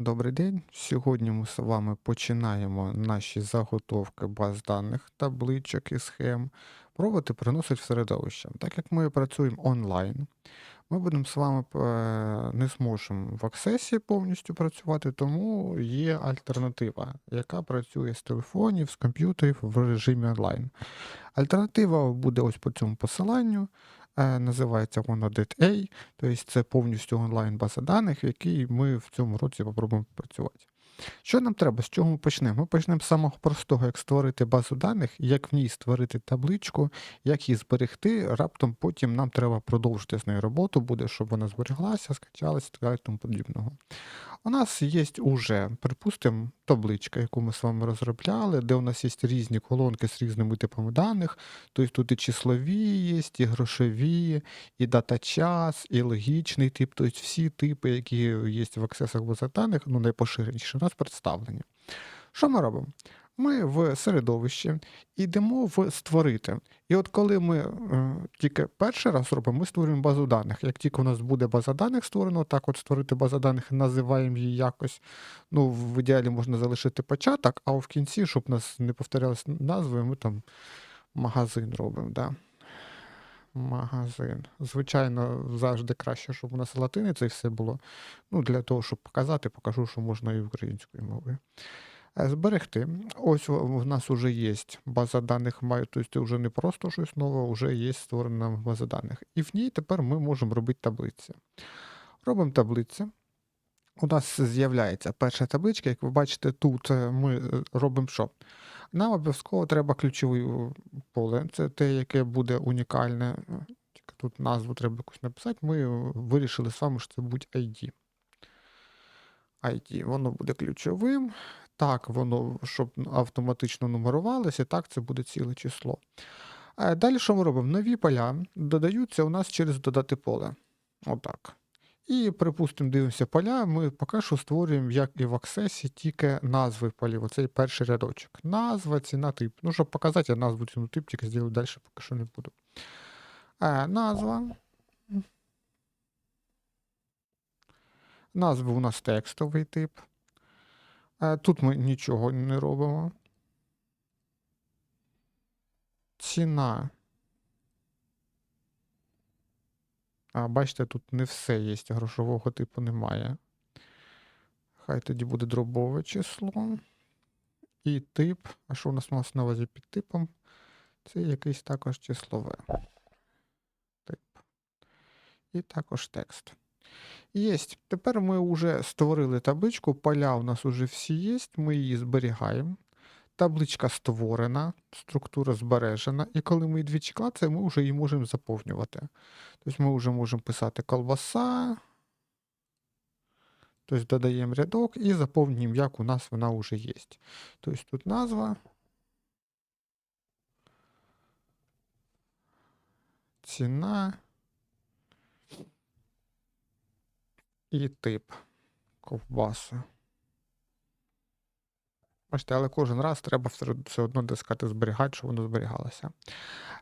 Добрий день. Сьогодні ми з вами починаємо наші заготовки баз даних, табличок і схем пробувати приносити в середовище. Так як ми працюємо онлайн, ми будемо з вами е, не зможемо в Access повністю працювати, тому є альтернатива, яка працює з телефонів, з комп'ютерів в режимі онлайн. Альтернатива буде ось по цьому посиланню. Е, Називається воно DET-A, тобто це повністю онлайн база даних, в якій ми в цьому році попробуємо працювати. Що нам треба? З чого ми почнемо? Ми почнемо з самого простого, як створити базу даних, як в ній створити табличку, як її зберегти. Раптом потім нам треба продовжити з нею роботу, буде, щоб вона зберіглася, скачалася і тому подібного. У нас є уже, припустимо, табличка, яку ми з вами розробляли, де у нас є різні колонки з різними типами даних. Тобто тут і числові є, і грошові, і дата-час, і логічний тип, тобто всі типи, які є в аксесах базах даних, ну найпоширеніші, у нас представлені. Що ми робимо? Ми в середовищі йдемо в створити. І от коли ми е, тільки перший раз робимо, ми створюємо базу даних. Як тільки у нас буде база даних створена, так от створити базу даних, називаємо її якось. Ну, в ідеалі можна залишити початок, а в кінці, щоб у нас не повторялись назви, ми там магазин робимо. Да? Магазин. Звичайно, завжди краще, щоб у нас латиниця і все було. Ну, для того, щоб показати, покажу, що можна і українською мовою. Е, Зберегти. Ось в нас вже є база даних, маю- тобто вже не просто щось нове, вже є створена база даних. І в ній тепер ми можемо робити таблиці. Робимо таблиці. У нас з'являється перша табличка, як ви бачите, тут е, ми е, робимо що? Нам обов'язково треба ключове поле. Це те, яке буде унікальне. тут назву треба якусь написати. Ми вирішили з вами, що це буде ID. ID, воно буде ключовим. Так, воно, щоб автоматично нумерувалося, так, це буде ціле число. Е, Далі що ми робимо? Нові поля додаються у нас через додати поле. Отак. І, припустимо, дивимося поля, ми поки що створюємо, як і в Access, тільки назви полів. Оцей перший рядочок. Назва, ціна, тип. Ну, щоб показати, я назву ціну тип, тільки зроблю далі, поки що не буду. Е, назва. Назва у нас текстовий тип. Тут ми нічого не робимо. Ціна. А, бачите, тут не все є, грошового типу немає. Хай тоді буде дробове число. І тип. А що у нас мається на увазі під типом? Це якийсь також числове. Тип. І також текст. Єсть. Тепер ми вже створили табличку. Поля у нас вже всі є. Ми її зберігаємо. Табличка створена, структура збережена. І коли ми двічі клацаємо, ми вже її можемо заповнювати. Тобто ми вже можемо писати колбаса. Тобто додаємо рядок і заповнюємо, як у нас вона вже є. Тобто тут назва. Ціна. І тип ковбаси. Бачите, але кожен раз треба все одно дискати зберігати, щоб воно зберігалося.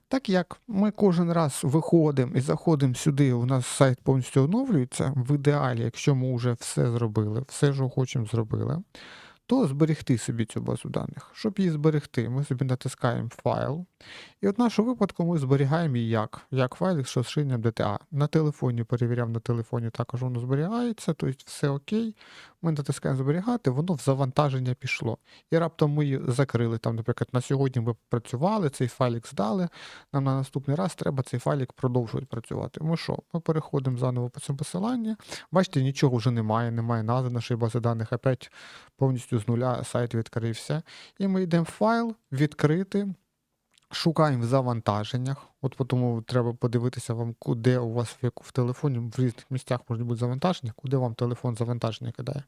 Так як ми кожен раз виходимо і заходимо сюди, у нас сайт повністю оновлюється, в ідеалі, якщо ми вже все зробили, все, що хочемо, зробили, то зберегти собі цю базу даних. Щоб її зберегти, ми собі натискаємо файл. І от в нашому випадку ми зберігаємо її як? Як файл з розширенням DTA. На телефоні перевіряв, на телефоні також воно зберігається, тобто все окей. Ми натискаємо зберігати, воно в завантаження пішло. І раптом ми її закрили. Там, наприклад, на сьогодні ми працювали, цей файлик здали. Нам на наступний раз треба цей файлик продовжувати працювати. Ми що? Ми переходимо заново по цьому посиланню. Бачите, нічого вже немає, немає назви нашої бази даних. Опять повністю з нуля сайт відкрився. І ми йдемо в файл, відкрити. Шукаємо в завантаженнях. От тому треба подивитися вам, куди у вас в, телефоні, в різних місцях може бути завантаження, куди вам телефон завантаження кидає.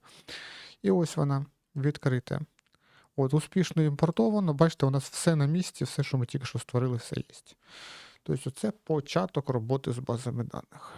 І ось вона відкрита. От, успішно імпортовано. Бачите, у нас все на місці, все, що ми тільки що створили, все є. Тобто, це початок роботи з базами даних.